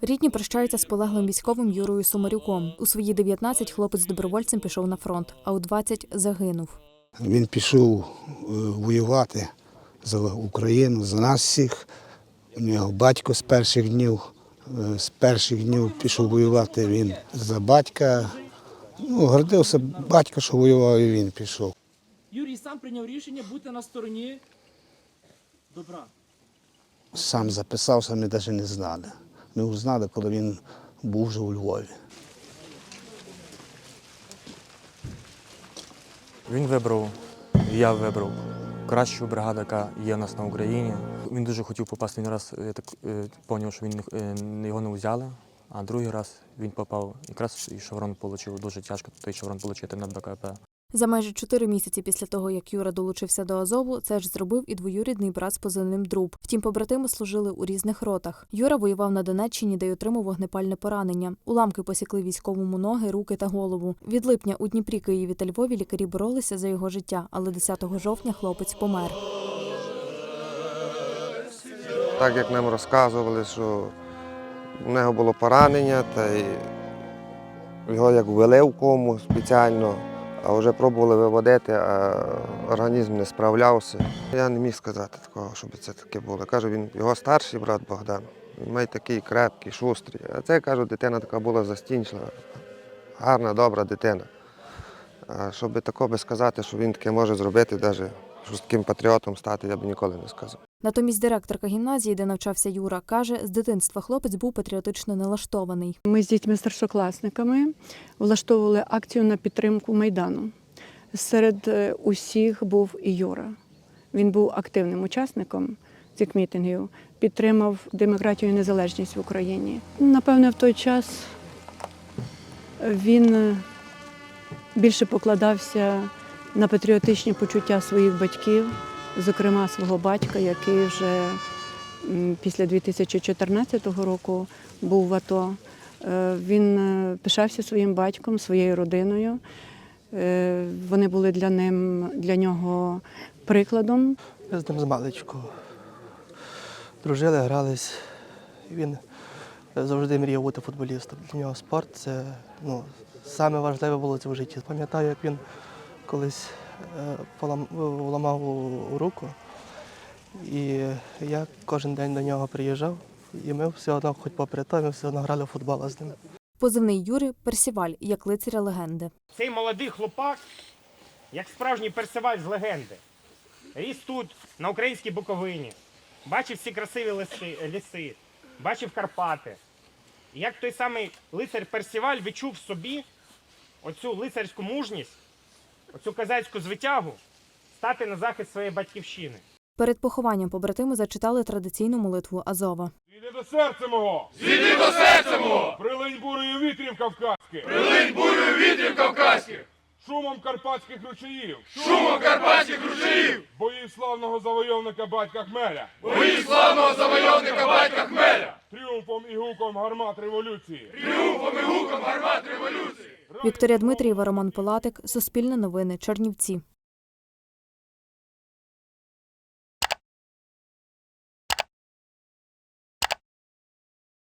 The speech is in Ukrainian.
Рідні прощаються з полеглим військовим Юрою Сумарюком. У свої 19 хлопець добровольцем пішов на фронт, а у 20 загинув. Він пішов е, воювати за Україну, за нас всіх. У нього батько з перших днів, е, з перших днів пішов воювати він за батька. Ну, гордився батько, що воював, і він пішов. Юрій сам прийняв рішення бути на стороні добра. Сам записався, ми навіть не знали. Ми узнали, коли він був вже у Львові. Він вибрав, і я вибрав кращу бригаду, яка є у нас на Україні. Він дуже хотів попасти. Він раз я так е, зрозумів, що він е, його не взяли, а другий раз він попав. Якраз і шеврон отримав дуже тяжко той шеврон отримати на БКП. За майже чотири місяці після того, як Юра долучився до Азову, це ж зробив і двоюрідний брат з позивним Друб. Втім, побратими служили у різних ротах. Юра воював на Донеччині, де й отримав вогнепальне поранення. Уламки посікли військовому ноги, руки та голову. Від липня у Дніпрі, Києві та Львові лікарі боролися за його життя, але 10 жовтня хлопець помер. Так як нам розказували, що у нього було поранення, та й його як ввели в кому спеціально, а вже пробували виводити, а організм не справлявся. Я не міг сказати такого, щоб це таке було. Кажу, він його старший брат Богдан. Він має такий крепкий, шустрий. А це кажу, дитина така була застінчлива, гарна, добра дитина. А щоб такого би сказати, що він таке може зробити, навіть жорстким патріотом стати, я б ніколи не сказав. Натомість директорка гімназії, де навчався Юра, каже, з дитинства хлопець був патріотично налаштований. Ми з дітьми-старшокласниками влаштовували акцію на підтримку Майдану. Серед е, усіх був і Юра. Він був активним учасником цих мітингів, підтримав демократію і незалежність в Україні. Напевне, в той час він е, більше покладався на патріотичні почуття своїх батьків, зокрема свого батька, який вже після 2014 року був в АТО. Е, Він е, пишався своїм батьком, своєю родиною. Е, Вони були для, ним, для нього прикладом. Ми з ним з маличку. Дружили, грались. Він завжди мріяв бути футболістом. Для нього спорт це ну, саме було це в житті. Пам'ятаю, як він колись е, полам, вламав руку. І я кожен день до нього приїжджав, і ми все одно, хоч попри те, ми все одно грали в футбол з ним. Позивний Юри Персіваль, як лицаря легенди. Цей молодий хлопак, як справжній персиваль з легенди, ріс тут, на українській Буковині, бачив всі красиві ліси, ліси бачив Карпати. І як той самий лицар Персіваль відчув в собі оцю лицарську мужність, оцю козацьку звитягу стати на захист своєї батьківщини. Перед похованням побратими зачитали традиційну молитву Азова. Зійди до серця мого! Зійди до серця мого! Прилинь бурею вітрів кавказьких! Прилинь бурею вітрів кавказьких! Шумом карпатських ручаїв! Шумом карпатських ручаїв! Боїв славного завойовника батька Хмеля! Боїв славного завойовника батька Хмеля! Тріумфом і гуком гармат революції! Тріумфом і гуком гармат революції! Вікторія Дмитрієва, Роман Палатик, Суспільне новини, Чернівці.